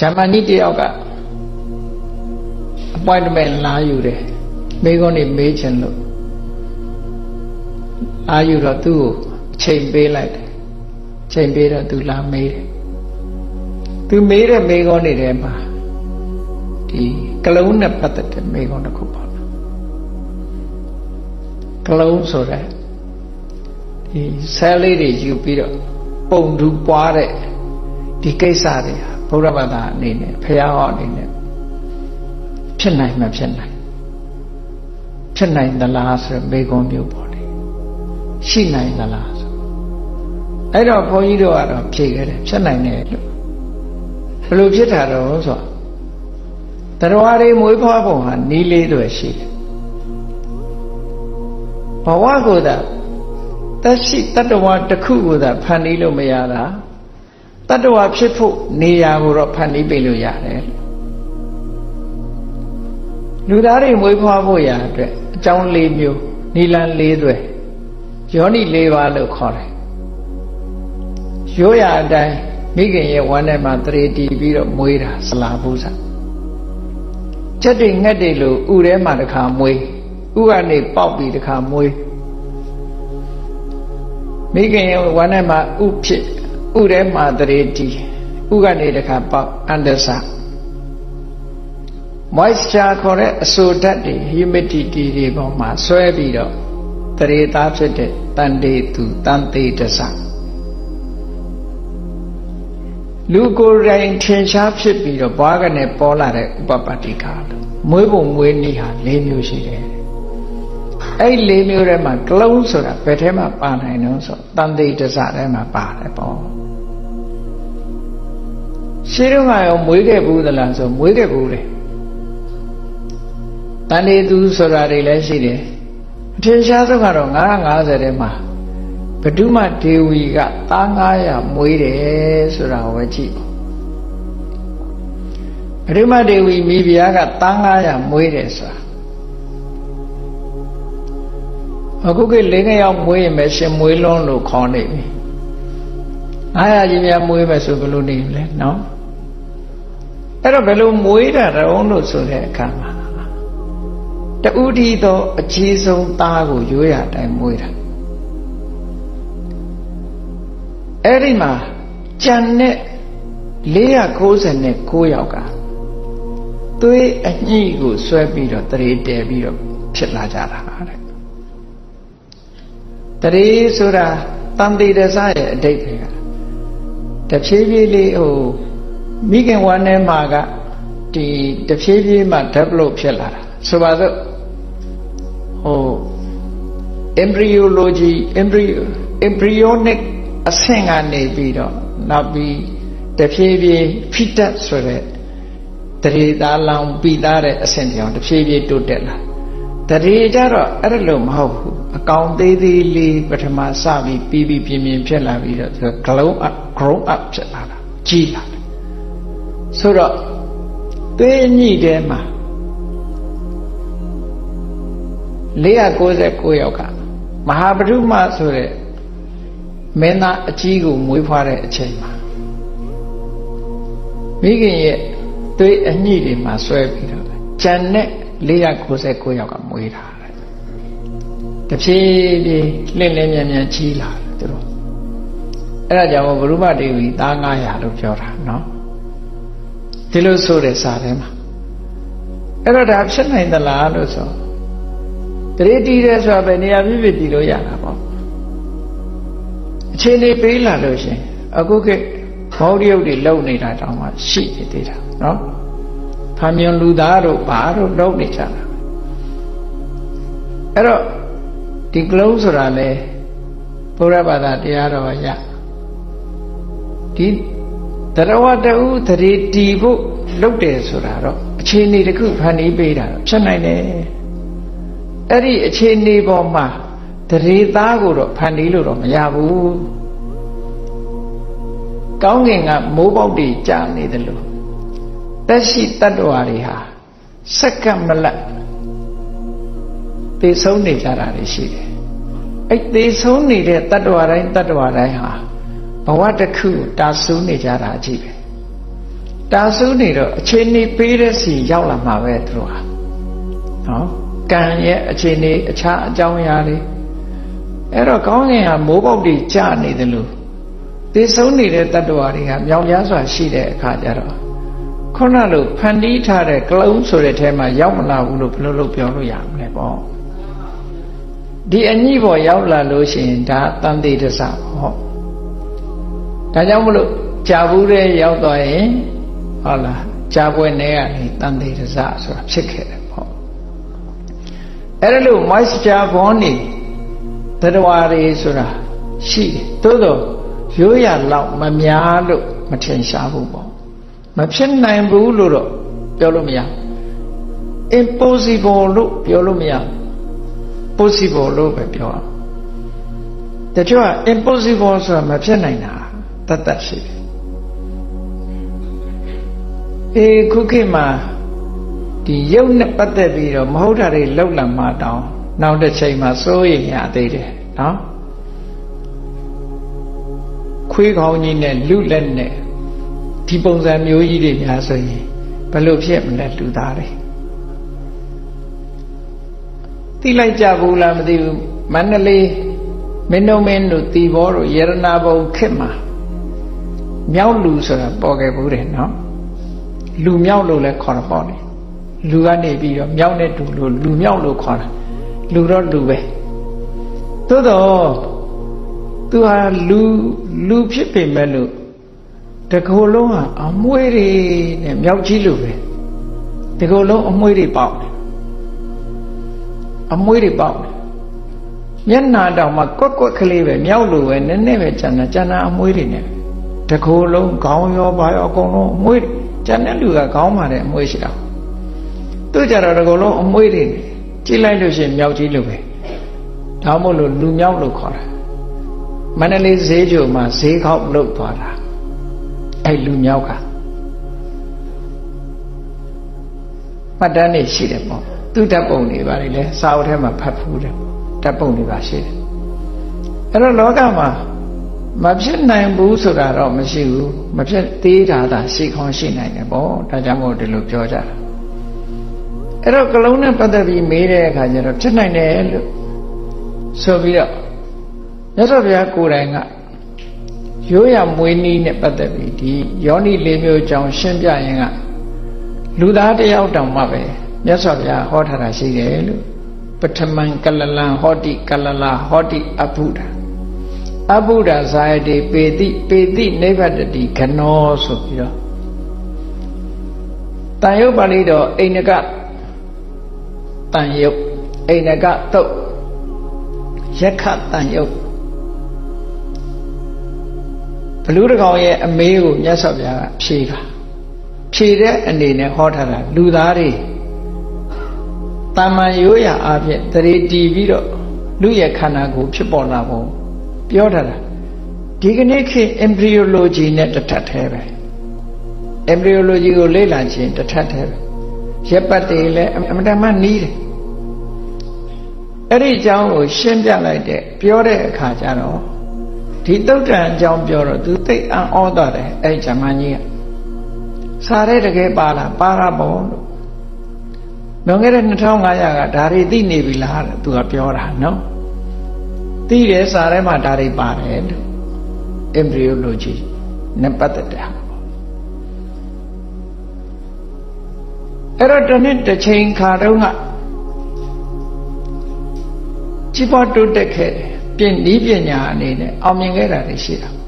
ဂျာမနီတယောက်ကအ appointment လာယူတယ်မိကုန်းနေမေးချင်လို့လာယူတော့သူ့ကိုအချိန်ပေးလိုက်တယ်အချိန်ပေးတော့သူလာမေးတယ်သူမေးတဲ့မိကုန်းနေထဲမှာဒီကလုံးနဲ့ပတ်သက်တဲ့မိကုန်းတစ်ခုပေါ့နော်ကလုံးဆိုတဲ့ဒီဆဲလေးတွေယူပြီးတော့ပုံတူပွားတဲ့ဒီကိစ္စတွေဟာ ဘုရားဘာသာအနေနဲ့ဖះဟောအနေနဲ့ဖြစ်နိုင်မဖြစ်နိုင်ဖြစ်နိုင်သလားဆိုတော့မေကွန်မျိုးပေါ့လေရှိနိုင်သလားဆိုအဲ့တော့ဘုန်းကြီးတို့ကတော့ဖြေခဲ့တယ်ဖြစ်နိုင်တယ်လို့ဘယ်လိုဖြစ်တာတော့ဆိုတော့တရားတွေမွေးဖွားပုံဟာနီးလေးတွေရှိတယ်ဘဝကိုသာတက်ရှိတတ္တဝါတစ်ခုကိုသာဖန်တီးလို့မရတာ တတ္တဝါဖြစ်ဖို့နေရာကိုတော့ဖန်တီးပေးလို့ရတယ်လူသားတွေမွေးဖွားဖို့ရာအတွက်အကြောင်း၄မျိုးနိလန်၄သွဲယောနိ၄ပါးလို့ခေါ်တယ်ရိုးရာအတိုင်းမိခင်ရဲ့ဝမ်းထဲမှာတရေတီးပြီးတော့မွေးတာဆလာဘူးစားချက်တွေငှက်တွေလို့ဥထဲမှာတစ်ခါမွေးဥကနေပေါက်ပြီးတစ်ခါမွေးမိခင်ရဲ့ဝမ်းထဲမှာဥဖြစ် ဥထဲမှာတရေတီးဥကနေတစ်ခါပေါက်အန္တစ moisture ခေါ်တဲ့အဆိုဓာတ်တွေ humidity တွေပေါ်မှာဆွဲပြီးတော့တရေသားဖြစ်တဲ့တန်တေသူတန်တေတစလူကိုယ်တိုင်ထင်ရှားဖြစ်ပြီးတော့ဘွားကနေပေါ်လာတဲ့ဥပပတ္တိကာလို့မွေးပုံမွေးနည်းဟာ၄မျိုးရှိတယ် အဲ့၄မျိုးထဲမှာကလုံးဆိုတာဘယ်ထဲမှာပါနိုင်တော့ဆိုတန်တေတစထဲမှာပါတယ်ပေါ့ရှင်းတော့ကရောမွေးခဲ့ဘူးသလားဆိုမွေးခဲ့ဘူးလေတန်တေသူဆိုတာတွေလည်းရှိတယ်အထင်ရှားဆုံးကတော့950ထဲမှာဘဒုမဒေဝီကသား900မွေးတယ်ဆိုတာကိုပဲကြည့်ဘဒုမဒေဝီမိဖုရားကသား900မွေးတယ်ဆိုတာ အခုကလေးငယ်ရောက်မွေးရင်ပဲရှင်မွေးလုံးလို့ခေါ်နေပြီ900ကြီးများမွေးမယ်ဆိုဘယ်လိုနေလဲနော်အဲ့တော့ဘယ်လိုမွေးတာတုံးလို့ဆိုတဲ့အခါမှာတူဒီသောအခြေဆုံးသားကိုရိုးရတိုင်းမွေးတာအဲ့ဒီမှာကြံတဲ့496ယောက်ကသွေးအညှိကိုဆွဲပြီးတော့တရေတဲပြီးတော့ဖြစ်လာကြတာတဲ့ တရေဆိုတာတန်တေရစရဲ့အတိတ်ပဲတဖြည်းဖြည်းလေးဟိုမိခင်ဝမ်းထဲမှာကဒီတဖြည်းဖြည်းမှ develop ဖြစ်လာတာဆိုပါစို့ဟို embryology embryo embryonic အဆင့်ကနေပြီးတော့နောက်ပြီးတဖြည်းဖြည်း fetus ဆိုတဲ့တရေသားလောင်ပြီးသားတဲ့အဆင့်ပြောင်းတဖြည်းဖြည်းတိုးတက်လာ တရေကြတော့အဲ့ဒါလို့မဟုတ်ဘူးအကောင်သေးသေးလေးပထမစပြီးပြီးပြီးပြင်းပြင်းဖြစ်လာပြီးတော့ grow up grow up ဖြစ်လာတာကြီးလာတယ်ဆိုတော့သွေးညှိထဲမှာ496ယောက်ကမဟာပထုမဆိုတဲ့မင်းသားအကြီးကိုမွေးဖွားတဲ့အချိန်မှာမိခင်ရဲ့သွေးအညှိတွေမှာဆွဲပြီးတော့ဂျန်နဲ့ 496ယောက်ကမွေးတာတဲ့တဖြည်းဖြည်းလင့်လင့်မြန်မြန်ကြီးလာတယ်သူတို့အဲ့ဒါကြောင့်ဘုရုမဒေဝီသား900လို့ပြောတာနော်ဒီလိုဆိုတဲ့စာထဲမှာအဲ့တော့ဒါဖြစ်နိုင်သလားလို့ဆိုတရေတီးတယ်ဆိုတာပဲနေရာပြည့်ပြည့်တည်လို့ရတာပေါ့အခြေအနေပေးလာလို့ရှင်အခုကမောဒိယုတ်တွေလုံနေတာတောင်မှရှိနေသေးတာနော် ဖာမြွန်လူသားတို့ဘာတို့လုံနေကြတာအဲ့တော့ဒီကလုံးဆိုတာလေဘုရားဘာသာတရားတော်ရဒီတရားဝတ္တူသတိတီဖို့လုပ်တယ်ဆိုတာတော့အခြေအနေတစ်ခုဖန်တီးပေးတာဖြစ်နိုင်တယ်အဲ့ဒီအခြေအနေပေါ်မှာတရေသားကိုတော့ဖန်တီးလို့တော့မရဘူးကောင်းကင်ကမိုးပေါက်တွေကြာနေတယ်လို့ တက်ရှိတတ္တဝါတွေဟာစက္ကန့်မလတ်သေဆုံးနေကြတာတွေရှိတယ်အဲ့သေဆုံးနေတဲ့တတ္တဝါတိုင်းတတ္တဝါတိုင်းဟာဘဝတစ်ခုတာဆူးနေကြတာကြည့်ပဲတာဆူးနေတော့အချိန်နေပေးတဲ့စီရောက်လာမှာပဲသူတို့ဟာနော်ကံရဲ့အချိန်နေအခြားအကြောင်းအရာတွေအဲ့တော့ကောင်းကင်ဟာမိုးပေါက်တွေကျနေတယ်လို့သေဆုံးနေတဲ့တ attva တွေကမြောင်များစွာရှိတဲ့အခါကျတော့ ခုနလိုဖန်တီးထားတဲ့ကလုံးဆိုတဲ့ထဲမှာရောက်မလာဘူးလို့ဘယ်လိုလုပ်ပြောလို့ရမလဲပေါ့ဒီအညိပေါ်ရောက်လာလို့ရှိရင်ဒါတန်တိတ္တစပေါ့ဒါကြောင့်မလို့ကြာဘူးတဲ့ရောက်သွားရင်ဟုတ်လားကြာပွဲနဲ့ကနေတန်တိတ္တစဆိုတာဖြစ်ခဲ့တယ်ပေါ့အဲ့ဒါလို့ moisture born နေတတဝါတွေဆိုတာရှိတယ်သို့တော့ရိုးရလောက်မများလို့မထင်ရှားဘူးပေါ့ မဖြစ်နိုင်ဘူးလို့တော့ပြောလို့မရ impossible လို့ပြောလို့မရ possible လို့ပဲပြောအောင်တချို့က impossible ဆိုတာမဖြစ်နိုင်တာတတ်တတ်ရှိတယ်အေးခုခေတ်မှာဒီရုပ်နဲ့ပတ်သက်ပြီးတော့မဟုတ်တာတွေလောက်လာမှတောင်းနောက်တစ်ချိန်မှာစိုးရိမ်ရသေးတယ်နော်ခွေးကောင်းကြီးနဲ့လူလက်နဲ့ ဒီပုံစံမျိုးကြီးတွေများဆိုရင်ဘယ်လိုဖြစ်မလဲလူသားတွေသိလိုက်ကြဘူးလားမသိဘူးမန္တလေးမင်းတို့မင်းတို့တီဘောတို့ယရနာဘုံခစ်မှာမြောက်လူဆိုတာပေါ်ခဲ့ဘူးတယ်နော်လူမြောက်လို့လည်းခေါ်တာပေါ့လေလူကနေပြီးတော့မြောက်နဲ့တူလို့လူမြောက်လို့ခေါ်တာလူတော့လူပဲသို့တော့သူဟာလူလူဖြစ်ပေမဲ့လို့ တကောလုံးဟာအမွှေးတွေနဲ့မြောက်ကြီးလိုပဲတကောလုံးအမွှေးတွေပေါက်တယ်အမွှေးတွေပေါက်တယ်မျက်နာတောင်မှကွက်ကွက်ကလေးပဲမြောက်လိုပဲနည်းနည်းပဲကျန်တာကျန်တာအမွှေးတွေနဲ့တကောလုံးခေါင်းရောဘာရောအကုန်လုံးအမွှေးကျန်တဲ့လူကခေါင်းမာတဲ့အမွှေးရှိတာသူကြတော့တကောလုံးအမွှေးတွေကြည့်လိုက်လို့ရှိရင်မြောက်ကြီးလိုပဲဒါမို့လို့လူမြောက်လို့ခေါ်တာမန္တလေးဈေးကြိုမှာဈေးခေါက်လုပ်သွားတာ အဲ့လူမြောက်ကမှတ်တမ်းနေရှိတယ်ပေါ့သူဓာတ်ပုံတွေပါလေစာအုပ်ထဲမှာဖတ်ဖူးတယ်ဓာတ်ပုံတွေပါရှိတယ်အဲ့တော့လောကမှာမဖြစ်နိုင်ဘူးဆိုတာတော့မရှိဘူးမဖြစ်သေးတာသာရှိခေါင်းရှိနိုင်တယ်ပေါ့ဒါကြောင့်မို့ဒီလိုပြောကြတာအဲ့တော့ကလုံးနဲ့ပတ်သက်ပြီးမေးတဲ့အခါကျတော့ဖြစ်နိုင်တယ်လို့ဆိုပြီးတော့မြတ်စွာဘုရားကိုယ်တိုင်က ရိုးရမွေးနည်းနဲ့ပတ်သက်ပြီးဒီယောနိလေးမျိုးကြောင့်ရှင်းပြရင်ကလူသားတယောက်တောင်မှပဲမြတ်စွာဘုရားဟောထားတာရှိတယ်လို့ပထမံကလလံဟောတိကလလာဟောတိအဘုဒ္ဓအဘုဒ္ဓဇာယတိပေတိပေတိနိဗ္ဗတတိခနောဆိုပြီးတော့တန်ယုတ်ပါဠိတော်အိန္ဒကတန်ယုတ်အိန္ဒကတုတ်ယက္ခတန်ယုတ် လူးတကောင်ရဲ့အမေးကိုမြတ်စွာဘုရားကဖြေတာဖြေတဲ့အနေနဲ့ဟောထားတာလူသားတွေတာမန်ရိုးရာအဖြစ်တရေတီပြီးတော့လူရဲ့ခန္ဓာကိုယ်ဖြစ်ပေါ်လာပုံပြောထားတာဒီကနေ့ခေတ် embryology နဲ့တထပ်သေးပဲ embryology ကိုလေ့လာခြင်းတထပ်သေးပဲရက်ပတ်တွေလည်းအမတမနီးတယ်အဲ့ဒီအကြောင်းကိုရှင်းပြလိုက်တဲ့ပြောတဲ့အခါကျတော့ ဒီတုတ်တန်အကြောင်းပြောတော့သူသိအံ့ဩသွားတယ်အဲ့ဂျမန်ကြီးကစားတဲ့တကယ်ပါလားပါတာပေါ့လို့လွန်ခဲ့တဲ့2500ကဒါတွေသိနေပြီလားတဲ့သူကပြောတာနော်သိတယ်စားထဲမှာဒါတွေပါတယ်လို့ embryology နဲ့ပတ်သက်တဲ့ဟာပေါ့အဲ့တော့တနေ့တစ်ချိန်ခါတုန်းကကြီးပွားတိုးတက်ခဲ့တယ်ပြင်ဤ ပညာအနေနဲ့အောင်မြင်ခဲ့တာတွေရှိတာ